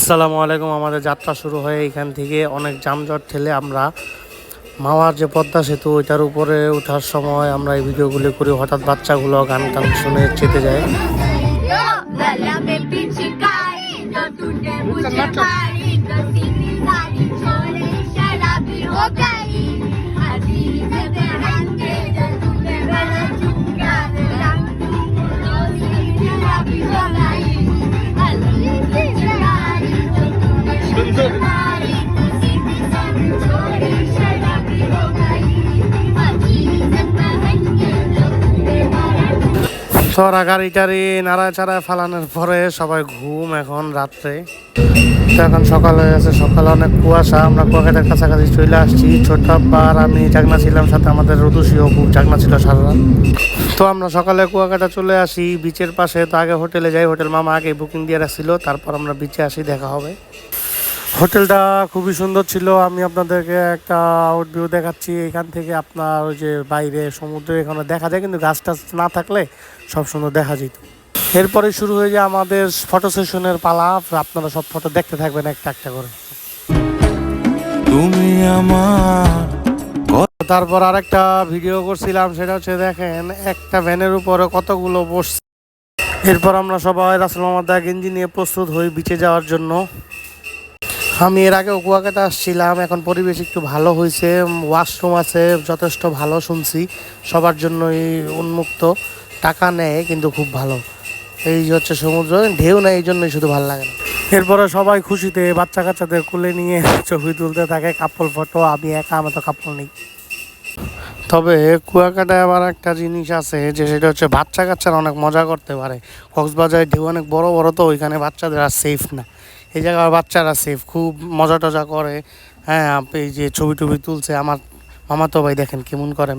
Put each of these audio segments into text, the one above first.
আসসালামু আলাইকুম, আমাদের যাত্রা শুরু হয়ে এখান থেকে অনেক যানজট ঠেলে আমরা মাওয়ার যে পদ্মা সেতু, ওইটার উপরে ওঠার সময় আমরা এই ভিডিওগুলি করি। হঠাৎ বাচ্চাগুলো গান টান শুনে চেতে যায়। गला সরা গাড়ি টাড়ি নাড়ায় চাড়ায় ফালানোর পরে সবাই ঘুম এখন রাত্রে। তো এখন সকাল হয়ে গেছে, সকালে অনেক কুয়াশা, আমরা কুয়াকাটার কাছাকাছি চলে আসছি। ছোট আর আমি জাগনা ছিলাম, সাথে আমাদের রুদুসি অপু জাগনা ছিল সারা। তো আমরা সকালে কুয়াকাটা চলে আসি বিচের পাশে, তো আগে হোটেলে যাই, হোটেল মামা আগে বুকিং দিয়ে রাখছিল, তারপর আমরা বিচে আসি, দেখা হবে। হোটেলটা খুবই সুন্দর ছিল। আমি আপনাদেরকে একটা আউট ভিউ দেখাচ্ছি। এখান থেকে আপনার ওই যে বাইরে সমুদ্র এখানে দেখা যায় কিন্তু গাছ টাছ না থাকলে সব সুন্দর দেখা যেত। এরপরে শুরু হয়ে যায় আমাদের ফটো সেশনের পালা। আপনারা সব ফটো দেখতে থাকবেন একটা একটা করে। তুমি আমার তারপর আরেকটা ভিডিও করছিলাম সেটা হচ্ছে দেখেন একটা ভ্যানের উপরে কতগুলো বসছে। এরপর আমরা সবাই রাসেল মোহাম্মদ গেঞ্জি নিয়ে প্রস্তুত হই বিচে যাওয়ার জন্য। আমি এর আগে কুয়াকাটা আসছিলাম এখন পরিবেশ একটু ভালো হয়েছে ওয়াশরুম আছে যথেষ্ট ভালো শুনছি সবার জন্যই উন্মুক্ত টাকা নেয় কিন্তু খুব ভালো। এই হচ্ছে সমুদ্র ঢেউ নেয় এই জন্যই শুধু ভালো লাগে না। এরপরে সবাই খুশিতে বাচ্চা কাচ্চাদের কুলে নিয়ে ছবি তুলতে থাকে কাপল ফটো আমি একা আমার তো কাপড় নেই। তবে কুয়াকাটায় আবার একটা জিনিস আছে যে সেটা হচ্ছে বাচ্চা কাচ্চারা অনেক মজা করতে পারে। কক্সবাজারের ঢেউ অনেক বড় বড় তো ওইখানে বাচ্চাদের আর সেফ না। এই জায়গায় বাচ্চারা সেফ খুব মজা টজা করে। হ্যাঁ এই যে ছবি টবি তুলছে, আমার মামা তো ভাই দেখেন কেমন করেন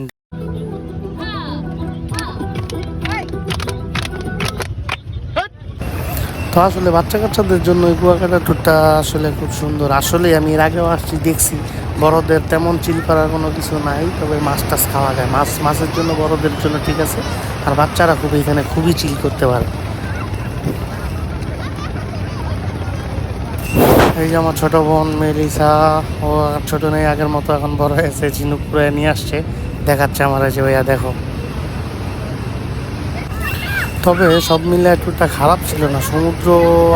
তো আসলে বাচ্চা কাচ্চাদের জন্য এই কুয়াকাটা ট্যুরটা আসলে খুব সুন্দর। আসলে আমি এর আগেও আসছি, দেখছি। বড়দের তেমন চিল করার কোনো কিছু নাই, তবে মাছ টাছ খাওয়া যায়। মাছ, মাছের জন্য বড়দের জন্য ঠিক আছে। আর বাচ্চারা খুব এখানে খুবই চিল করতে পারে। এই যে আমার ছোট বোন মেলিসা, ও ছোট নেই, আগের মতো এখন বড় হয়েছে ঝিনুক পুরে নিয়ে আসছে। দেখাচ্ছে আমার যে ভাইয়া, দেখো। তবে সব মিলে ট্যুরটা খারাপ ছিল না। সমুদ্র,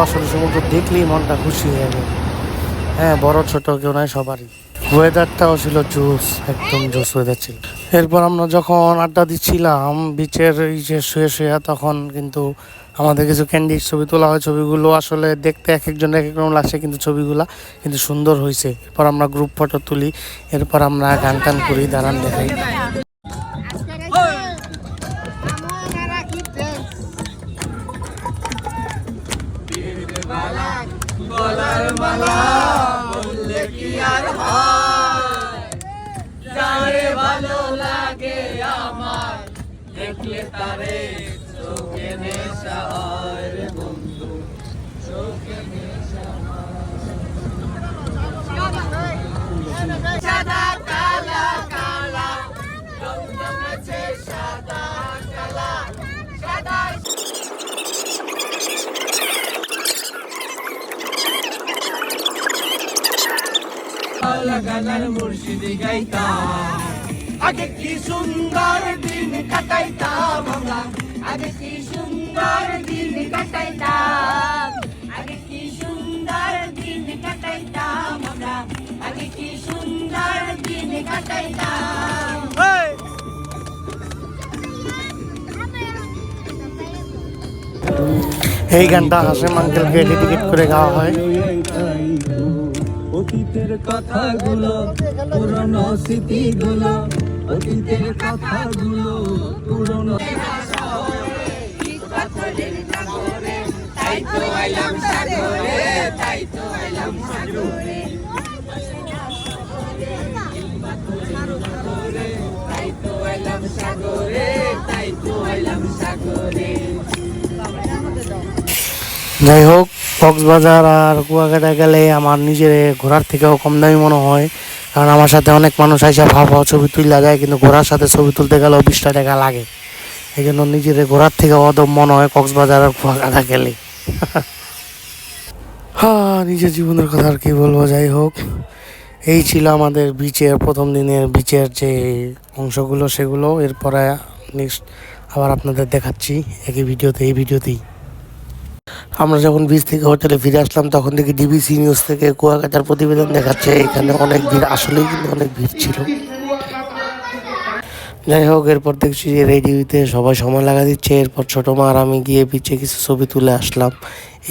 আসলে সমুদ্র দেখলেই মনটা খুশি হয়ে যাবে। হ্যাঁ বড়, ছোট কেউ নয় সবারই। ওয়েদারটাও ছিল জোস, একদম জোস ওয়েদার ছিল। এরপর আমরা যখন আড্ডা দিচ্ছিলাম বিচের এই যে শুয়ে শুয়ে, তখন কিন্তু আমাদের কিছু ক্যান্ডিড ছবি তোলা হয়, ছবিগুলো আসলে দেখতে এক একজন এক এক রকম লাগছে কিন্তু ছবিগুলা কিন্তু সুন্দর হয়েছে এরপর আমরা গ্রুপ ফটো তুলি, এরপর আমরা গান টান করি, দাঁড়ান দেখাই। সাদা গানার মুর্শিদি গাইতাম আগে কি সুন্দর দিন কাটাইতাম আগে কি সুন্দর কাটাইতাম। আগে কি সুন্দর দিন কাটাইতাম আমরা? আগে কি সুন্দর দিন কাটাইতাম? এই গানটা হাসিম আঙ্কেলকে ডেডিকেট করে গাওয়া হয়। অতীতের কথাগুলো পুরনো স্মৃতিগুলো অতীতের কথাগুলো পুরনো আইলাম সাগরে আইলাম সাগরে। আইলাম সাগরে আইলাম সাগরে। যাই হোক কক্সবাজার আর কুয়াকাটা গেলে আমার নিজের ঘোরার থেকেও কম দামি মনে হয়। কারণ আমার সাথে অনেক মানুষ আইসা ভাব ছবি তুললা যায়, কিন্তু ঘোরার সাথে ছবি তুলতে গেলেও বিশটা টাকা লাগে। এই জন্য নিজের ঘোরার থেকে অদম মনে হয় কক্সবাজার আর কুয়াকাটা গেলে। হ্যাঁ নিজের জীবনের কথা আর কি বলব, যাই হোক। এই ছিল আমাদের বিচের প্রথম দিনের বিচের যে অংশগুলো, সেগুলো। এরপরে নেক্সট আবার আপনাদের দেখাচ্ছি একই ভিডিওতে, এই ভিডিওতেই। আমরা যখন বিচ থেকে হোটেলে ফিরে আসলাম, তখন দেখি ডিবিসি নিউজ থেকে কুয়াকাটার প্রতিবেদন দেখাচ্ছে। এখানে অনেক ভিড়, আসলেই কিন্তু অনেক ভিড় ছিল। যাই হোক, এরপর দেখছি যে রেডি হইতে সবাই সময় লাগা দিচ্ছে। এরপর ছোটো মা আর আমি গিয়ে বিচে কিছু ছবি তুলে আসলাম।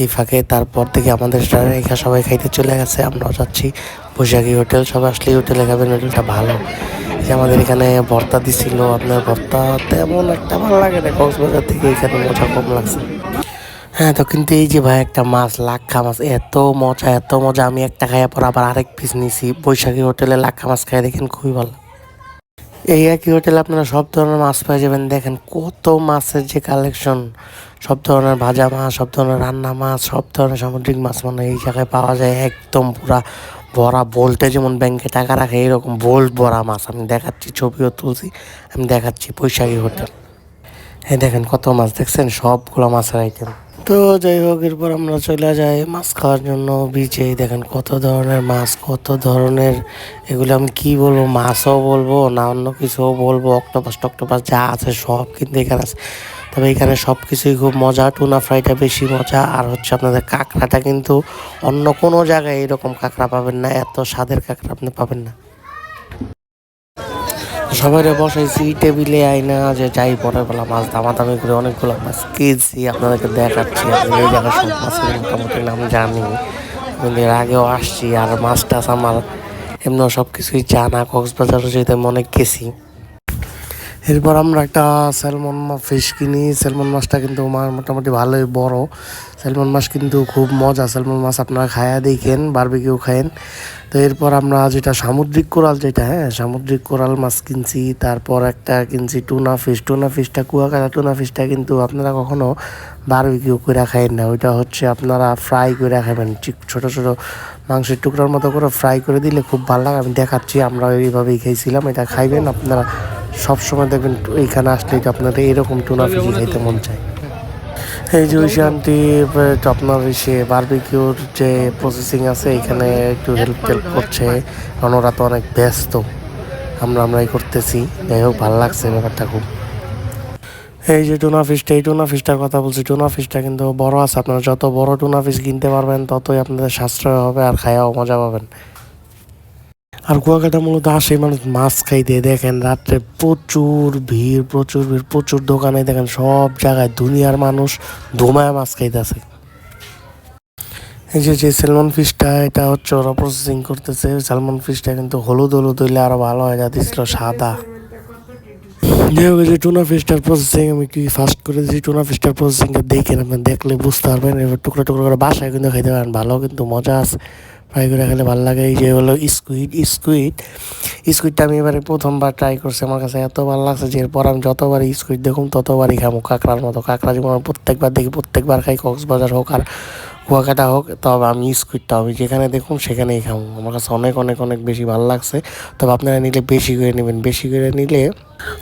এই ফাঁকে তারপর থেকে আমাদের এখানে সবাই খাইতে চলে গেছে, আমরাও যাচ্ছি। বৈশাখী হোটেল সবাই আসলেই হোটেলে খাবেন, হোটেলটা ভালো। যে আমাদের এখানে ভর্তা দিছিল, আপনার ভর্তা তেমন একটা ভালো লাগে না, কক্সবাজার থেকে এখানে মজা কম লাগছে। হ্যাঁ তো কিন্তু এই যে ভাই, একটা মাছ, লাক্ষা মাছ, এত মজা এত মজা, আমি একটা খাইয়া পর আবার আরেক পিস নিছি। বৈশাখী হোটেলে লাক্ষা মাছ খাই দেখেন খুবই ভালো। এই একই হোটেলে আপনারা সব ধরনের মাছ পেয়ে যাবেন। দেখেন কত মাছের যে কালেকশন সব ধরনের ভাজা মাছ, সব ধরনের রান্না মাছ, সব ধরনের সামুদ্রিক মাছ মানে এই জায়গায় পাওয়া যায়। একদম পুরা ভরা বোল্টে যেমন ব্যাংকে টাকা রাখে, এরকম বোল্ট ভরা মাছ। আমি দেখাচ্ছি, ছবিও তুলছি, আমি দেখাচ্ছি বৈশাখী হোটেল। হ্যাঁ দেখেন কত মাছ, দেখছেন? সবগুলো মাছের আইটেম তো যাই হোক, এরপর আমরা চলে যাই মাছ খাওয়ার জন্য বিচে দেখেন কত ধরনের মাছ, কত ধরনের, এগুলো আমি কি বলব, মাছও বলব না অন্য কিছুও বলব, অক্টোপাস টক্টোপাস যা আছে সব কিন্তু এখানে আছে। তবে এখানে সব কিছুই খুব মজা টুনা ফ্রাইটা বেশি মজা, আর হচ্ছে আপনাদের কাঁকড়াটা কিন্তু অন্য কোনো জায়গায় এরকম কাঁকড়া পাবেন না, এত স্বাদের কাঁকড়া আপনি পাবেন না। সবাই বসাইছি, টেবিলে আইনা যে যাই, পরের বেলা মাছ দামাদামি করে অনেকগুলো মাছ কিনছি, আপনাদেরকে দেখাচ্ছি এই জায়গায় সব মাছের মোটামুটি নাম জানি। এর আগেও আসছি, আর মাছ টাছ আমার এমনি সব কিছুই জানা কক্সবাজারও যেতে মনে গেছি। এরপর আমরা একটা স্যালমন ফিশ কিনি। স্যালমন মাছটা কিন্তু আমার মোটামুটি ভালোই বড়। স্যালমন মাছ কিন্তু খুব মজা। স্যালমন মাছ আপনারা খায়া দেখেন বারবিকিউ খায়েন। তো এরপর আমরা যেটা সামুদ্রিক কোরাল যেটা হ্যাঁ সামুদ্রিক কোরাল মাছ কিনছি। তারপর একটা কিনছি টুনা ফিশ টুনা ফিশটা কুয়াকাটা টুনা ফিশটা কিন্তু আপনারা কখনো বারবিকিউ করে খাইন না। ওইটা হচ্ছে আপনারা ফ্রাই করে খাবেন। ঠিক ছোটো ছোটো মাংসের টুকরার মতো করে ফ্রাই করে দিলে খুব ভালো লাগে। আমি দেখাচ্ছি, আমরা এইভাবেই খেয়েছিলাম এটা খাইবেন আপনারা। সব সময় দেখবেন এইখানে আসলে তো আপনাদের এরকম টুনা ফিশি খাইতে মন চায়। এই যে ওইশানটি আপনার সে বারবিকিউর যে প্রসেসিং আছে এখানে একটু হেল্প টেল্প করছে। কারণ ওরা তো অনেক ব্যস্ত। আমরা আমরাই করতেছি। যাই হোক ভালো লাগছে ব্যাপারটা খুব। এই যে টুনা ফিশটা এই টুনা ফিশটার কথা বলছি। টুনা ফিশটা কিন্তু বড় আছে। আপনারা যত বড় টুনা ফিশ কিনতে পারবেন ততই আপনাদের সাশ্রয় হবে আর খাইয়াও মজা পাবেন। আর কুয়াকাটা মূলত আসে মানুষ মাছ খাইতে, দেখেন রাত্রে প্রচুর ভিড় প্রচুর ভিড়, প্রচুর দোকানে, দেখেন সব জায়গায় দুনিয়ার মানুষ ধুমায় মাছ খাইতেছে। এই যে স্যালমন ফিশটা এটা হচ্ছে ওরা প্রসেসিং করতেছে। স্যালমন ফিশটা কিন্তু হলুদ হলুদ হইলে আরও ভালো হয় যাতে ছিল সাদা। যাই হোক যে টুনা ফিশটার প্রসেসিং আমি কি ফাস্ট করে দিয়েছি টুনা ফিশটার প্রসেসিংটা দেখেন আপনি দেখলে বুঝতে পারবেন। এবার টুকরো টুকরো করে বাসায় কিন্তু খাইতে পারেন, ভালো কিন্তু মজা আছে। ফ্রাই করে খেলে ভালো লাগে। এই যে হলো স্কুইড স্কুইড স্কুইডটা আমি এবারে প্রথমবার ট্রাই করছি। আমার কাছে এত ভালো লাগছে যে এরপর আমি যতবার স্কুইড দেখুন ততবারই খাব কাঁকড়ার মতো, কাঁকড়া যেমন প্রত্যেকবার দেখি, প্রত্যেকবার খাই, কক্সবাজার হোক আর কুয়াকাটা হোক, তবে আমি স্কুইডটা আমি যেখানে দেখুন সেখানেই খাব আমার কাছে অনেক অনেক অনেক বেশি ভালো লাগছে। তবে আপনারা নিলে বেশি করে নেবেন। বেশি করে নিলে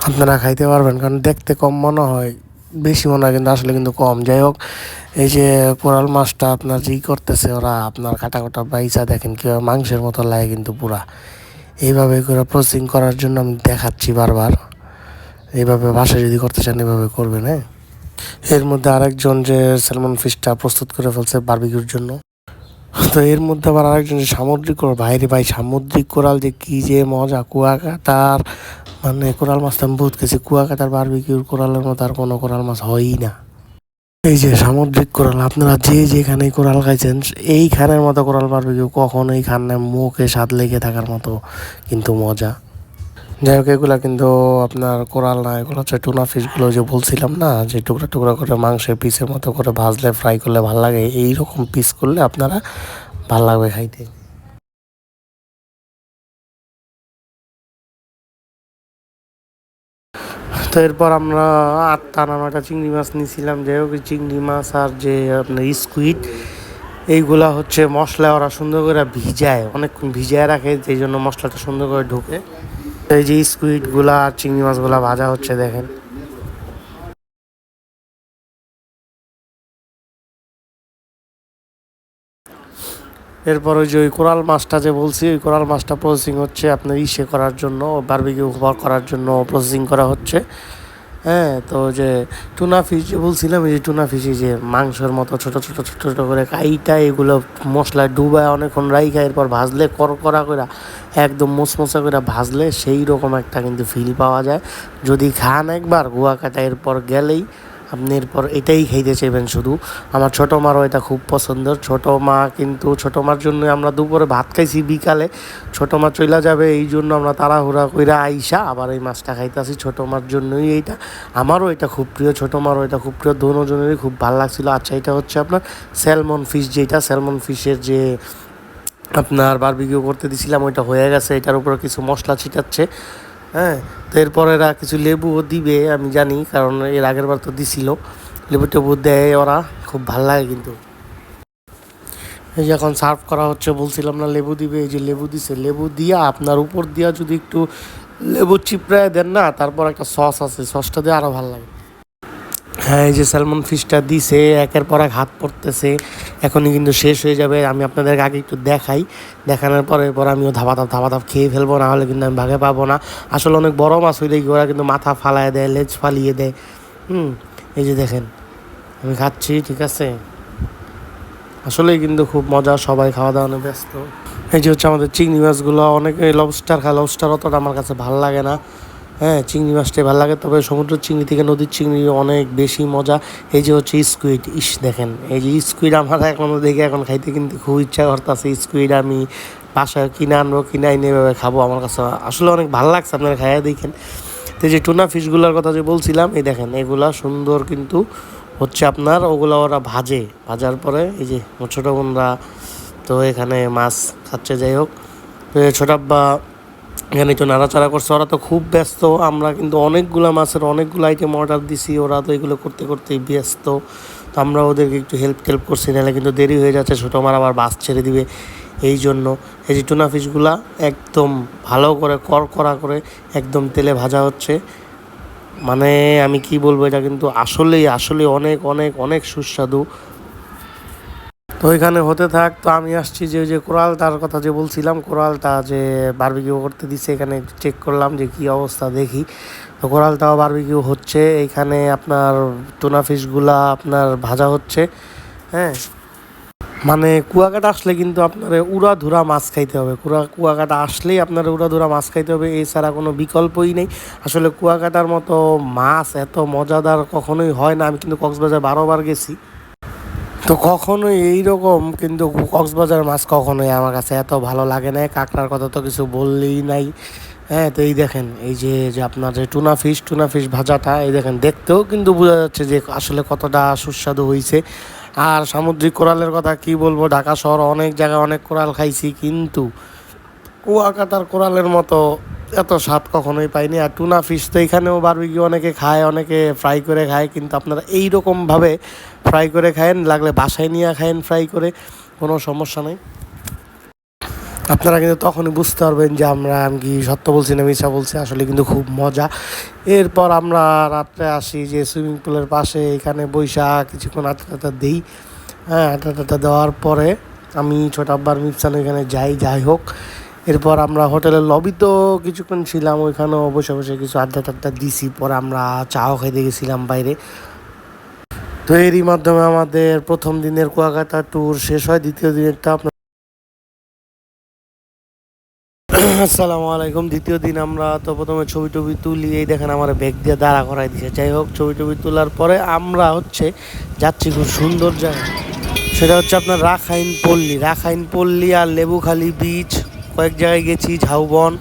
আপনারা খাইতে পারবেন। কারণ দেখতে কম মনে হয়। বেশি মনে হয় কিন্তু আসলে কিন্তু কম। যাই হোক এই যে কোরাল মাছটা আপনার ই করতেছে, ওরা আপনার কাটা কাটা বাইসা দেখেন কীভাবে মাংসের মতো লাগে কিন্তু পুরা। এইভাবে করে প্রসেসিং করার জন্য আমি দেখাচ্ছি বারবার। এইভাবে বাসায় যদি করতে চান এভাবে করবেন হ্যাঁ? এর মধ্যে আরেকজন যে স্যালমন ফিশটা প্রস্তুত করে ফেলছে বারবিকিউর জন্য। তো এর মধ্যে আবার আরেকজন সামুদ্রিক কোরাল বাইরে ভাই, সামুদ্রিক কোরাল যে কী যে মজা, কুয়াকাটার মানে কোরাল মাছটা আমি বহুত খেয়েছি কুয়াকাটার বারবিকিউর কোরালের মতো আর কোনো কোরাল মাছ হয়ই না। এই যে সামুদ্রিক কোরাল, আপনারা যে যেখানে কোরাল খাইছেন, এইখানের মতো কোরাল বারবিকিউ কখনোই খান না মুখে স্বাদ লেগে থাকার মতো কিন্তু মজা। যাই হোক, এগুলো কিন্তু আপনার কোরাল না, এগুলো হচ্ছে টুনা ফিশগুলো যে বলছিলাম না, যে টুকরা টুকরা করে মাংসের পিসের মতো করে ভাজলে ফ্রাই করলে ভালো লাগে। এইরকম পিস করলে আপনারা ভালো লাগবে খাইতে। তো এরপর আমরা আটটা না নয়টা চিংড়ি মাছ নিয়েছিলাম, যাই হোক চিংড়ি মাছ আর যে আপনার স্কুইড এইগুলা হচ্ছে মশলা ওরা সুন্দর করে ভিজায়, অনেকক্ষণ ভিজায় রাখে, যেই জন্য মশলাটা সুন্দর করে ঢুকে। এই যে স্কুইডগুলা আর চিংড়ি মাছগুলা ভাজা হচ্ছে, দেখেন। এরপর ওই যে ওই কোরাল মাছটা যে বলছি, ওই কোরাল মাছটা প্রসেসিং হচ্ছে আপনার ইসে করার জন্য বারবিকিউ করার জন্য প্রসেসিং করা হচ্ছে। হ্যাঁ তো যে টুনা ফিশ বলছিলাম যে টুনা ফিশে যে মাংসের মতো ছোট ছোট ছোট ছোট করে কাইটা, এগুলো মশলায় ডুবায় অনেকক্ষণ রাইখা, এরপর ভাজলে কর করকরা করে একদম মোসমোসা করে ভাজলে সেই রকম একটা কিন্তু ফিল পাওয়া যায়। যদি খান একবার গুয়া কাটা এরপর গেলেই আপনি এরপর এটাই খাইতে চাইবেন শুধু। আমার ছোটো মারও এটা খুব পছন্দের ছোটো মা কিন্তু ছোটো মার জন্য আমরা দুপুরে ভাত খাইছি, বিকালে ছোটো মা চইলা যাবে, এই জন্য আমরা তাড়াহুড়া কইরা আইসা আবার এই মাছটা খাইতেছি। ছোটো মার জন্যই এইটা। আমারও এটা খুব প্রিয়, ছোটো মারও এটা খুব প্রিয়। দোনোজনেরই খুব ভালো লাগছিল। আচ্ছা এটা হচ্ছে আপনার স্যালমন ফিশ যেটা। স্যালমন ফিশের যে আপনার বারবিকিউ করতে দিছিলাম, ওইটা হয়ে গেছে। এটার উপরে কিছু মশলা ছিটাচ্ছে। হ্যাঁ? তো এরপর এরা কিছু লেবুও দিবে, আমি জানি, কারণ এর আগের বার তো দিছিল। লেবু টেবু দেয় ওরা, খুব ভালো লাগে কিন্তু। এই যে এখন সার্ভ করা হচ্ছে, বলছিলাম না লেবু দিবে, এই যে লেবু দিছে, লেবু দিয়া আপনার উপর দিয়া যদি একটু লেবু চিপড়ায় দেন না, তারপর একটা সস আছে সসটা দিয়ে আরও ভালো লাগে। হ্যাঁ এই যে স্যালমন ফিশটা দিছে, একের পর এক হাত পড়তেছে। এখনই কিন্তু শেষ হয়ে যাবে, আমি আপনাদেরকে আগে একটু দেখাই। দেখানোর পরে পর আমিও ধাবা ধাপ ধাবা ধাপ খেয়ে ফেলব না হলে কিন্তু আমি ভাগে পাবো না। আসলে অনেক বড় মাছ হইলে ওরা কিন্তু মাথা ফালায় দেয়, লেজ ফালিয়ে দেয়। হুম, এই যে দেখেন, আমি খাচ্ছি, ঠিক আছে? আসলেই কিন্তু খুব মজা, সবাই খাওয়া দাওয়া ব্যস্ত। এই যে হচ্ছে আমাদের চিংড়ি মাছগুলো, অনেকে লবস্টার খায় লবস্টার অতটা আমার কাছে ভালো লাগে না। হ্যাঁ চিংড়ি মাছটাই ভালো লাগে, তবে সমুদ্রের চিংড়ি থেকে নদীর চিংড়ি অনেক বেশি মজা। এই যে হচ্ছে স্কুইড ইস দেখেন, এই যে স্কুইড আমার এখনও দেখে এখন খাইতে কিন্তু খুব ইচ্ছা করতেছে স্কুইড আমি বাসায় কিনে আনব, কিনে আইনে এভাবে খাব, আমার কাছে আসলে অনেক ভালো লাগছে, আপনারা খাইয়া দেখেন। তো যে টুনা ফিশগুলোর কথা যে বলছিলাম, এই দেখেন, এগুলা সুন্দর কিন্তু হচ্ছে আপনার, ওগুলো ওরা ভাজে। ভাজার পরে এই যে ছোটো বোনরা তো এখানে মাছ খাচ্ছে, যাই হোক। তো এই ছোট আব্বা এখানে একটু নাড়াচাড়া করছে। ওরা তো খুব ব্যস্ত। আমরা কিন্তু অনেকগুলো মাছের অনেকগুলো আইটেম অর্ডার দিছি। ওরা তো এগুলো করতে করতেই ব্যস্ত। তো আমরা ওদেরকে একটু হেল্প টেল্প করছি। নাহলে কিন্তু দেরি হয়ে যাচ্ছে। ছোটো মার আবার বাস ছেড়ে দিবে এই জন্য। এই যে টুনা ফিশগুলা একদম ভালো করে কড়কড়া করে একদম তেলে ভাজা হচ্ছে। মানে আমি কি বলব? এটা কিন্তু আসলেই আসলে অনেক অনেক অনেক সুস্বাদু। তো এখানে হতে থাক, তো আমি আসছি যে যে কোরালটার কথা যে বলছিলাম কোরালটা যে বারবিকিউ করতে দিচ্ছে এখানে চেক করলাম যে কি অবস্থা দেখি। তো কোরালটাও বারবিকিউ হচ্ছে, এখানে আপনার টুনা ফিশগুলা আপনার ভাজা হচ্ছে হ্যাঁ। মানে কুয়াকাটা আসলে কিন্তু আপনার উড়া ধুরা মাছ খাইতে হবে। কুয়া কুয়াকাটা আসলেই আপনার উড়াধুরা মাছ খাইতে হবে এছাড়া কোনো বিকল্পই নেই। আসলে কুয়াকাটার মতো মাছ এত মজাদার কখনোই হয় না। আমি কিন্তু কক্সবাজার বারোবার গেছি। তো কখনোই এইরকম, কিন্তু কক্সবাজার মাছ কখনোই আমার কাছে এত ভালো লাগে না কাঁকড়ার কথা তো কিছু বললেই নাই। হ্যাঁ তো এই দেখেন, এই যে যে আপনার যে টুনা ফিশ টুনা ফিশ ভাজাটা, এই দেখেন, দেখতেও কিন্তু বোঝা যাচ্ছে যে আসলে কতটা সুস্বাদু হয়েছে আর সামুদ্রিক কোরালের কথা কি বলব, ঢাকা শহর অনেক জায়গায় অনেক কোরাল খাইছি, কিন্তু কুয়াকাতার কোরালের মতো এত স্বাদ কখনোই পাইনি। আর টুনা ফিশ তো এখানেও বারবিকি অনেকে খায়, অনেকে ফ্রাই করে খায়, কিন্তু আপনারা এই রকমভাবে ফ্রাই করে খায়েন, লাগলে বাসায় নিয়ে খায়েন ফ্রাই করে, কোনো সমস্যা নেই। আপনারা কিন্তু তখনই বুঝতে পারবেন যে আমরা আমি কি সত্য বলছি না মিশা বলছি, আসলে কিন্তু খুব মজা। এরপর আমরা রাত্রে আসি যে সুইমিং পুলের পাশে, এখানে বৈশা কিছুক্ষণ আটটা টাটা দিই। হ্যাঁ আটটা টাটা দেওয়ার পরে আমি ছোট আব্বার মিপসান এখানে যাই যাই হোক। এরপর আমরা হোটেলের লবিতেও কিছুক্ষণ ছিলাম, ওইখানেও বসে বসে কিছু আড্ডা টাড্ডা দিছি, পরে আমরা চাও খাইতে গেছিলাম বাইরে। তো এরই মাধ্যমে আমাদের প্রথম দিনের কুয়াকাটা ট্যুর শেষ হয়, দ্বিতীয় দিনেরটা আপনার আসসালামু আলাইকুম, দ্বিতীয় দিন আমরা তো প্রথমে ছবি টবি তুলি, এই দেখেন আমার ব্যাগ দিয়ে দাঁড়া করাই দিছে। যাই হোক ছবি টবি তোলার পরে আমরা হচ্ছে যাচ্ছি খুব সুন্দর জায়গা সেটা হচ্ছে আপনার রাখাইন পল্লী। রাখাইন পল্লী আর লেবুখালি বিচ কয়েক জায়গায় গেছি, ঝাউবন,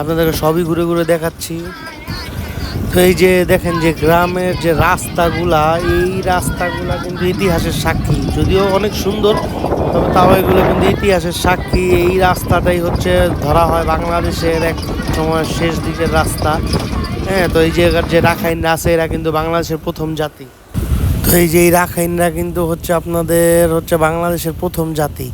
আপনাদেরকে সবই ঘুরে ঘুরে দেখাচ্ছি। তো এই যে দেখেন যে গ্রামের যে রাস্তাগুলা, এই রাস্তাগুলা কিন্তু ইতিহাসের সাক্ষী। যদিও অনেক সুন্দর, তবে তাও এগুলো কিন্তু ইতিহাসের সাক্ষী। এই রাস্তাটাই হচ্ছে ধরা হয় বাংলাদেশের এক সময় শেষ দিকের রাস্তা। হ্যাঁ তো এই জায়গার যে রাখাইনরা আছে, এরা কিন্তু বাংলাদেশের প্রথম জাতি। তো এই যে এই রাখাইনরা কিন্তু হচ্ছে আপনাদের হচ্ছে বাংলাদেশের প্রথম জাতি।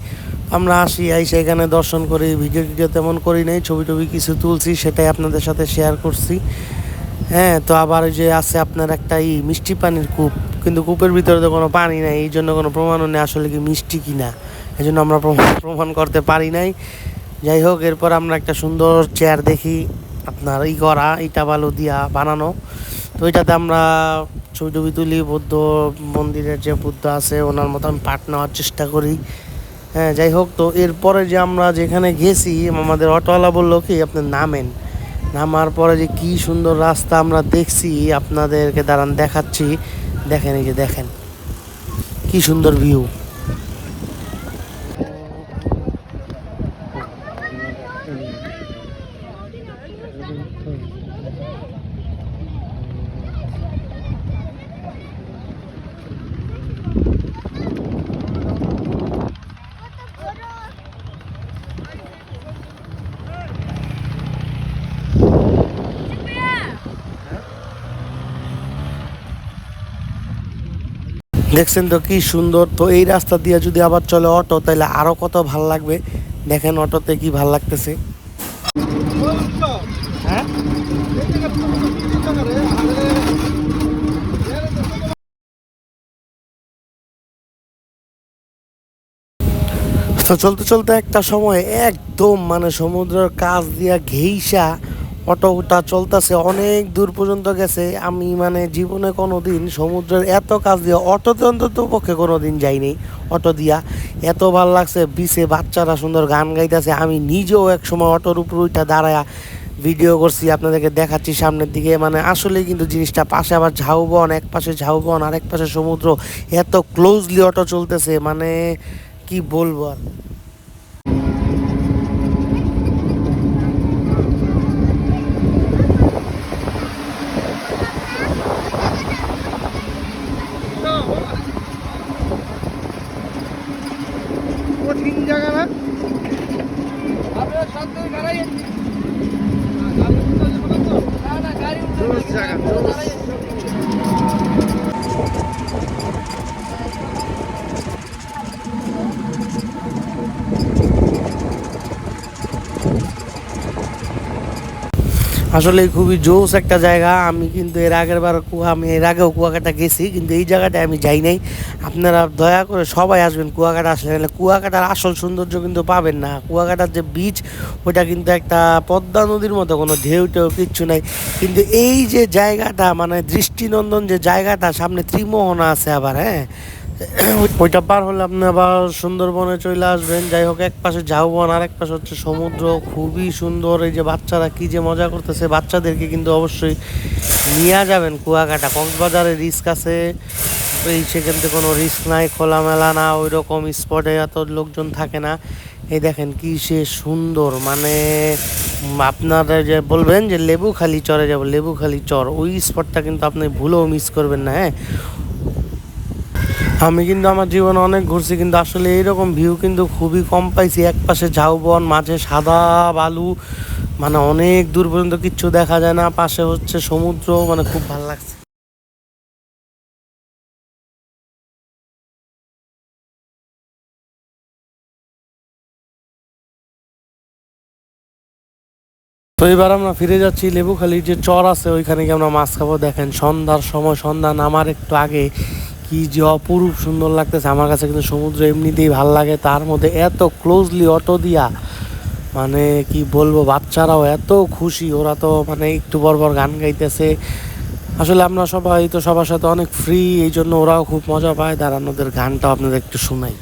আমরা আসি, আইসে এখানে দর্শন করি ভিডিও টিডিও তেমন করি নাই ছবি টবি কিছু তুলছি, সেটাই আপনাদের সাথে শেয়ার করছি। হ্যাঁ তো আবার যে আছে আপনার একটা ই, মিষ্টি পানির কূপ, কিন্তু কূপের ভিতরে তো কোনো পানি নাই, এই জন্য কোনো প্রমাণও নেই আসলে কি মিষ্টি কিনা। এই জন্য আমরা প্রমাণ করতে পারি নাই। যাই হোক, এরপর আমরা একটা সুন্দর চেয়ার দেখি, আপনার ই করা, ইটা বালু দিয়া বানানো। তো এটাতে আমরা ছবি টবি তুলি, বৌদ্ধ মন্দিরের যে বুদ্ধ আছে, ওনার মতো আমি পাঠ নেওয়ার চেষ্টা করি। হ্যাঁ যাই হোক, তো এরপরে যে আমরা যেখানে গেছি, আমাদের অটোওয়ালা বলল কি, আপনি নামেন। নামার পরে যে কি সুন্দর রাস্তা আমরা দেখছি, আপনাদেরকে দাঁড়ান দেখাচ্ছি। দেখেন এই যে দেখেন, কি সুন্দর ভিউ দেখছেন তো কি সুন্দর? তো এই রাস্তা দিয়ে যদি আবার চলে অটো তাহলে আরও কত ভালো লাগবে? দেখেন অটোতে কি ভালো লাগতেছে। হ্যাঁ? তো চলতে চলতে একটা সময় একদম মানে সমুদ্রের কাছ দিয়া ঘেইসা অটোটা চলতেছে, অনেক দূর পর্যন্ত গেছে। আমি মানে জীবনে কোনো দিন সমুদ্রের এত কাজ দিয়ে অটোতে অন্তত পক্ষে কোনো দিন যাইনি। অটো দিয়া এত ভালো লাগছে, বিচে বাচ্চারা সুন্দর গান গাইতেছে। আমি নিজেও এক সময় অটোর উপর ওইটা দাঁড়ায়া ভিডিও করছি, আপনাদেরকে দেখাচ্ছি সামনের দিকে। মানে আসলে কিন্তু জিনিসটা পাশে আবার ঝাউবন, এক পাশে ঝাউবন, আরেক পাশে সমুদ্র। এত ক্লোজলি অটো চলতেছে মানে কি বলব আর কঠিন জায়গা না জোস জায়গা জোস আসলে খুবই জোস একটা জায়গা। আমি কিন্তু এর আগের বার কুয়া আমি এর আগেও কুয়াকাটা গেছি, কিন্তু এই জায়গাটায় আমি যাই নাই। আপনারা দয়া করে সবাই আসবেন কুয়াকাটা আসলে। নাহলে কুয়াকাটার আসল সৌন্দর্য কিন্তু পাবেন না। কুয়াকাটার যে বিচ ওটা কিন্তু একটা পদ্মা নদীর মতো, কোনো ঢেউ টেউ কিচ্ছু নাই। কিন্তু এই যে জায়গাটা মানে দৃষ্টিনন্দন যে জায়গাটা, সামনে ত্রিমোহনা আছে আবার হ্যাঁ? ওইটা পার হলে আপনি আবার সুন্দরবনে চলে আসবেন। যাই হোক, এক পাশে ঝাউবন আর এক পাশে হচ্ছে সমুদ্র। খুবই সুন্দর, এই যে বাচ্চারা কি যে মজা করতেছে। বাচ্চাদেরকে কিন্তু অবশ্যই নিয়ে যাবেন কুয়াকাটা। কক্সবাজারে রিস্ক আছে। এই সেখান কোনো রিস্ক নাই, খোলামেলা না ওই রকম স্পটে এত লোকজন থাকে না। এই দেখেন কি সে সুন্দর মানে আপনারা যে বলবেন যে লেবু খালি চরে যাব লেবু খালি চর, ওই স্পটটা কিন্তু আপনি ভুলেও মিস করবেন না হ্যাঁ? আমি কিন্তু আমার জীবনে অনেক ঘুরছি, কিন্তু আসলে এইরকম ভিউ কিন্তু খুবই কম পাইছি। এক পাশে ঝাউবন মাঝে সাদা বালু মানে অনেক দূর পর্যন্ত কিচ্ছু দেখা যায় না। পাশে হচ্ছে সমুদ্র মানে খুব ভালো লাগছে। তো এবার আমরা ফিরে যাচ্ছি লেবুখালির যে চর আছে, ওইখানে গিয়ে আমরা মাছ খাব। দেখেন সন্ধ্যার সময়, সন্ধ্যা নামার একটু আগে কি যে অপরূপ সুন্দর লাগতেছে। আমার কাছে কিন্তু সমুদ্র এমনিতেই ভালো লাগে। তার মধ্যে এত ক্লোজলি অটো দিয়া মানে কি বলব, বাচ্চারাও এত খুশি। ওরা তো মানে একটু বর বর গান গাইতেছে। আসলে আমরা সবাই তো সবার সাথে অনেক ফ্রি এই জন্য ওরাও খুব মজা পায়। দাঁড়ান, ওদের গানটাও আপনাদের একটু শোনাই।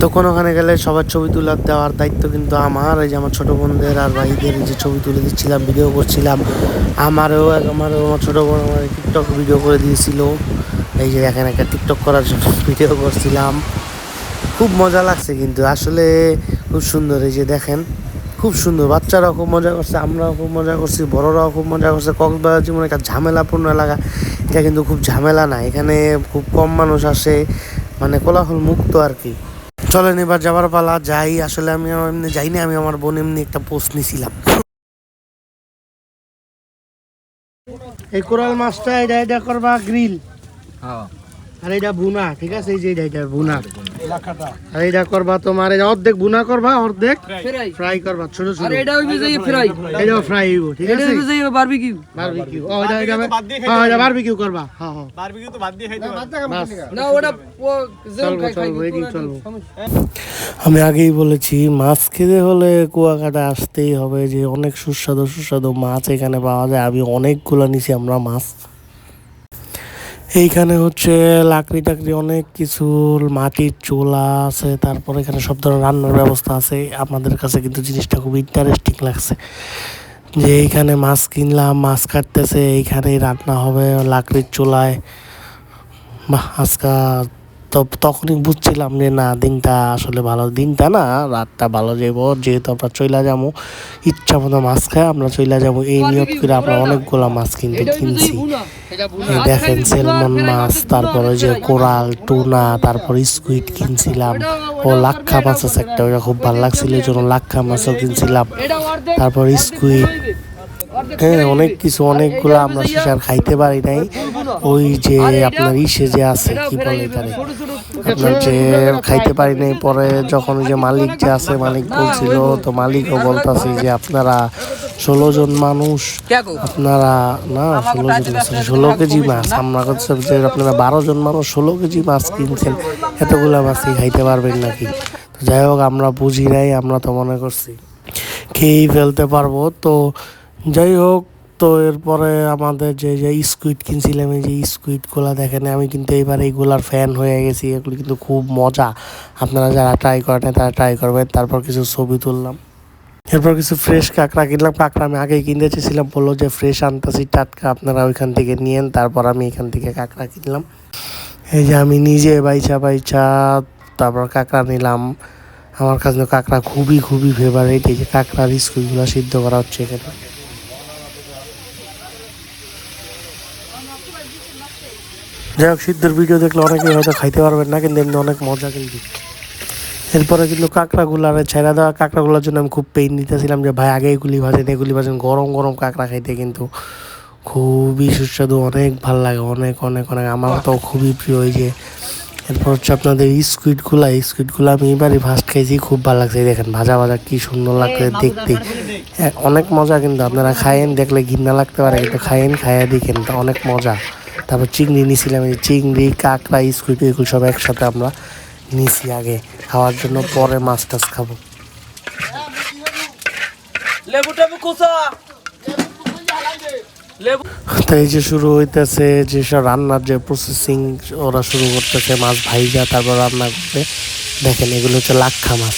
তো কোনোখানে গেলে সবার ছবি তোলার দেওয়ার দায়িত্ব কিন্তু আমার। এই যে আমার ছোটো বোনদের আর ভাইদের যে ছবি তুলে দিচ্ছিলাম ভিডিও করছিলাম। আমারও আমারও আমার ছোটো বোন আমার টিকটক ভিডিও করে দিয়েছিল। এই যে দেখেন একটা টিকটক করার জন্য ভিডিও করছিলাম। খুব মজা লাগছে কিন্তু, আসলে খুব সুন্দর। এই যে দেখেন, খুব সুন্দর। বাচ্চারাও খুব মজা করছে, আমরাও খুব মজা করছি, বড়রাও খুব মজা করছে। কক্সবাজার যেমন একটা ঝামেলাপূর্ণ এলাকা, এটা কিন্তু খুব ঝামেলা না। এখানে খুব কম মানুষ আসে মানে কোলাহল মুক্ত আর কি। চলেন এবার যাবার পালা। যাই আসলে আমি এমনি যাই না আমি আমার বোন এমনি একটা পোস্ট নিছিলাম। এই কোরাল মাছটা এটা এটা করবা গ্রিল আর এটা বুনা ঠিক আছে? এই যে এটা এটা বুনা। আর এইটা করবা তোমার এই অর্ধেক বুনা করবা অর্ধেক ফ্রাই। করবা ছোট ছোট। আর এটা হইবে যে ফ্রাই। এটাও ফ্রাই হইব ঠিক এটা আছে? হইবে যে বারবিকিউ বারবিকিউ ও এটা এটা হ্যাঁ এটা বারবিকিউ করবা। হ্যাঁ হ্যাঁ। বারবিকিউ তো বাদ দিয়ে খাইতে পারবে না ওটা খাই খাই চলবো। আমি আগেই বলেছি মাছ খেতে হলে কুয়াকাটা আসতেই হবে যে অনেক সুস্বাদু সুস্বাদু মাছ এখানে পাওয়া যায়। আমি অনেকগুলো নিছি আমরা মাছ। এইখানে হচ্ছে লাকড়ি টাকড়ি অনেক কিছু, মাটির চোলা আছে, তারপর এখানে সব ধরনের রান্নার ব্যবস্থা আছে। আপনাদের কাছে কিন্তু জিনিসটা খুব ইন্টারেস্টিং লাগছে। যে এইখানে মাছ কিনলাম, মাছ কাটতেছে, এইখানেই রান্না হবে লাকড়ির চোলায়। বা আজকা তো তখনই বুঝছিলাম যে না দিনটা আসলে ভালো। দিনটা না রাতটা ভালো যাব যেহেতু আমরা চইলা যাব ইচ্ছা মতো মাছ খাই আমরা চইলা যাব এই নিয়ত করে আমরা অনেকগুলো মাছ কিন্তু কিনছি। বুনা এই দেখেন সেলমন মাছ তারপরে যে কোরাল টুনা তারপর স্কুইড কিনছিলাম। ও লাক্ষা মাছ আছে একটা ওটা খুব ভালো লাগছিল এই জন্য লাক্ষা মাছও কিনছিলাম। তারপর স্কুইড। হ্যাঁ অনেক কিছু, অনেকগুলো আমরা শেষ আর খাইতে পারি নাই। ওই যে আপনার ইসে যে আছে, কি বলে ছোট আপনার যে খাইতে পারি নাই, পরে যখন যে মালিক যে আছে, মালিক বলছিল, তো মালিকও বলতাছে যে আপনারা ষোলো জন মানুষ, আপনারা না, ষোলো জন ষোলো কেজি মাছ, আমরা যে আপনারা বারো জন মানুষ ষোলো কেজি মাছ কিনছেন, এতগুলো মাছ কি খাইতে পারবেন নাকি? যাই হোক, আমরা বুঝি নাই, আমরা তো মনে করছি। খেয়েই ফেলতে পারব, তো যাই হোক, তো এরপরে আমাদের যে যে স্কুইড কিনছিলাম, এই যে স্কুইডগুলো দেখেন, আমি কিন্তু এইবার এইগুলার ফ্যান হয়ে গেছি। এগুলো কিন্তু খুব মজা। আপনারা যারা ট্রাই করেন, তারা ট্রাই করবেন। তারপর কিছু ছবি তুললাম। এরপর কিছু ফ্রেশ কাঁকড়া কিনলাম। কাঁকড়া আমি আগেই কিনতে চেয়েছিলাম বলল যে ফ্রেশ আনতেছি, টাটকা আপনারা ওইখান থেকে নিয়েন। তারপর আমি এখান থেকে কাঁকড়া কিনলাম। এই যে আমি নিজে বাইচা বাইচা তারপর কাঁকড়া নিলাম। আমার কাছে কাঁকড়া খুবই খুবই ফেভারিট এই যে কাঁকড়ার স্কুলগুলো সিদ্ধ করা হচ্ছে এখানে। যাই হোক সিদ্ধর ভিডিও দেখলে অনেকেই হয়তো খাইতে পারবেন না কিন্তু এমনি অনেক মজা কিন্তু। এরপরে কিন্তু কাঁকড়াগুলার ছেড়া দেওয়া কাঁকড়াগুলোর জন্য আমি খুব পেইন নিতেছিলাম যে ভাই আগে এগুলি ভাজেন এগুলি ভাজেন। গরম গরম কাঁকড়া খাইতে কিন্তু খুবই সুস্বাদু অনেক ভালো লাগে অনেক অনেক অনেক। আমার তো খুবই প্রিয় এই যে এরপর হচ্ছে আপনাদের স্কুইডগুলা স্কুইডগুলো আমি এবারই ফার্স্ট খাইছি খুব ভালো লাগছে। দেখেন ভাজা ভাজা কী সুন্দর লাগছে দেখতে। অনেক মজা কিন্তু আপনারা খায়েন দেখলে ঘিন্না লাগতে পারে কিন্তু খায়েন খাইয়া দেখেন তো অনেক মজা। তারপর চিংড়ি নিয়েছিলাম এই চিংড়ি কাঁকড়া স্কুইড এগুলো সব একসাথে আমরা নিছি আগে। খাওয়ার জন্য পরে মাছ টাছ খাব। তো এই যে শুরু হইতেছে যে সব রান্নার যে প্রসেসিং ওরা শুরু করতেছে মাছ ভাইজা তারপর রান্না করতে। দেখেন এগুলো হচ্ছে লাক্ষা মাছ।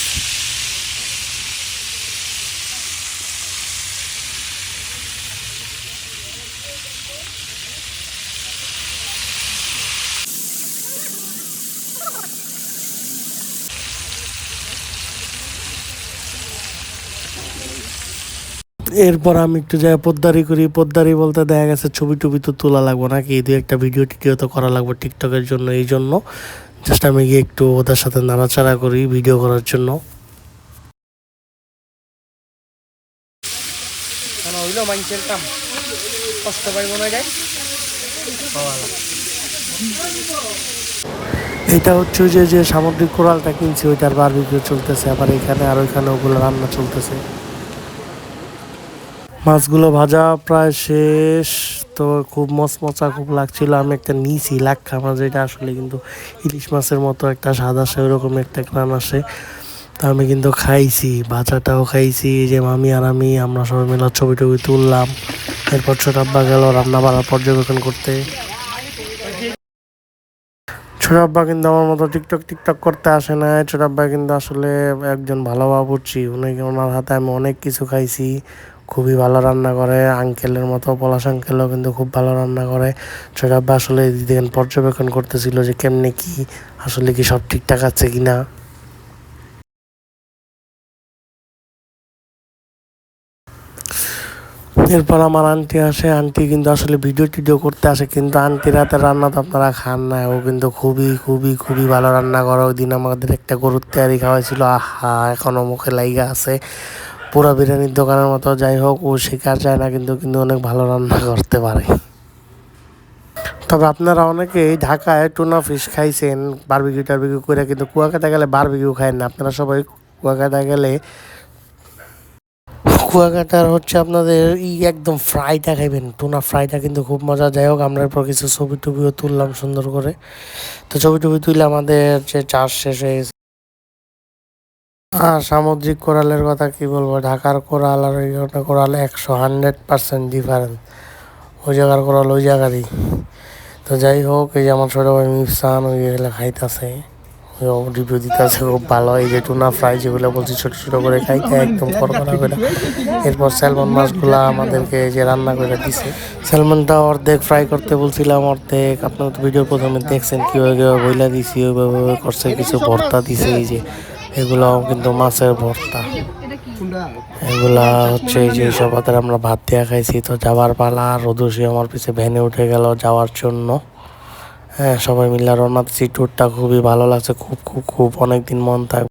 এরপর আমি একটু যাই পদ্মারি করি। পদ্মারি বলতে দেখা গেছে ছবি টবি তো তোলা লাগবে নাকি? দু একটা ভিডিও টিডিও তো করা লাগবে টিকটকের জন্য এই জন্য। জাস্ট আমি গিয়ে একটু ওদের সাথে নাড়াচাড়া করি ভিডিও করার জন্য। হইল মানুষের কাম? কষ্ট পাইব না যায় এটা হচ্ছে যে যে সামুদ্রিক কোরালটা কিনছি ওইটার বারবিকিউ চলতেছে আবার এখানে আর ওইখানে ওগুলো রান্না চলতেছে। মাছগুলো ভাজা প্রায় শেষ। তো খুব মচমচা, খুব লাগছিল। আমি একটা নিয়েছি, লাক্ষা মাছ, যেটা আসলে কিন্তু ইলিশ মাছের মতো একটা সাদা সেরকম একটা গ্রান আসে। তো আমি কিন্তু খাইছি, ভাজাটাও খাইছি। যে মামি আর আমি, আমরা সবাই মিলে ছবি টবি তুললাম। এরপর ছোট আব্বা গেল রান্না বাড়া পর্যবেক্ষণ করতে। ছোট আব্বা কিন্তু আমার মতো টিকটক টিকটক করতে আসে না ছোট আব্বা কিন্তু আসলে একজন ভালো বাবুর্চি। উনি ওনার হাতে আমি অনেক কিছু খাইছি। খুবই ভালো রান্না করে আঙ্কেলের মতো, পলাশ আঙ্কেলও কিন্তু খুব ভালো রান্না করে। আব্বা আসলে দেখেন পর্যবেক্ষণ করতেছিল যে কেমনে কি, আসলে কি সব ঠিকঠাক আছে কিনা। এরপর আমার আন্টি আসে আন্টি কিন্তু আসলে ভিডিও টিডিও করতে আসে, কিন্তু আন্টির হাতে রান্না তো আপনারা খান না, ও কিন্তু খুবই খুবই খুবই ভালো রান্না করে। ওই দিন আমাদের একটা গরুর তৈরি খাওয়াইছিল, আহা এখনও মুখে লাইগা আছে। পুরো বিরিয়ানির দোকানের মতো যাই হোক, ও শেখার যায় না কিন্তু কিন্তু অনেক ভালো রান্না করতে পারে। তবে আপনারা অনেকেই ঢাকায় টুনা ফিশ খাইছেন বারবিকিউ টারবিকিউ করে, কিন্তু কুয়াকাটা গেলে বারবিকিউ খায় না। আপনারা সবাই কুয়াকাটা গেলে কুয়াকাটার হচ্ছে আপনাদের ই একদম ফ্রাইটা খাইবেন, টুনা ফ্রাইটা কিন্তু খুব মজা। যাই হোক, আমরা এরপর কিছু ছবি টবিও তুললাম সুন্দর করে। তো ছবি টবি তুলে আমাদের যে চাষ শেষ হয়ে গেছে। আর সামুদ্রিক কোরালের কথা কি বলব? ঢাকার কোরাল আর ওই কোরাল একশো হান্ড্রেড পার্সেন্ট ডিফারেন্ট ওই জায়গার কোরাল ওই জায়গারই। তো যাই হোক, এই যে আমার ছোট ভাই মিফসান, ওই এগুলো খাইতেছে। রিভিউ দিতেছে, খুব ভালো। এই যে টুনা ফ্রাই যেগুলো বলছি, ছোট ছোট করে খাইতে একদম করকরা করে। এরপর স্যালমন মাছগুলা আমাদেরকে যে রান্না করে দিছে। স্যালমনটা অর্ধেক ফ্রাই করতে বলছিলাম, অর্ধেক। আপনার তো ভিডিও প্রথমে দেখছেন, কীভাবে কীভাবে বইলা দিছি ওইভাবে করছে, কিছু ভর্তা দিছে, এই যে। এগুলো কিন্তু মাছের ভর্তা। এগুলা হচ্ছে যে সব হাতের আমরা ভাত দিয়ে খাইছি, তো যাওয়ার পালা রোদসি আমার পিছে ভ্যানে উঠে গেল যাওয়ার জন্য। হ্যাঁ সবাই মিলে রওনা দিচ্ছি ট্যুরটা খুবই ভালো লাগছে, খুব খুব খুব অনেক দিন মন থাকবে।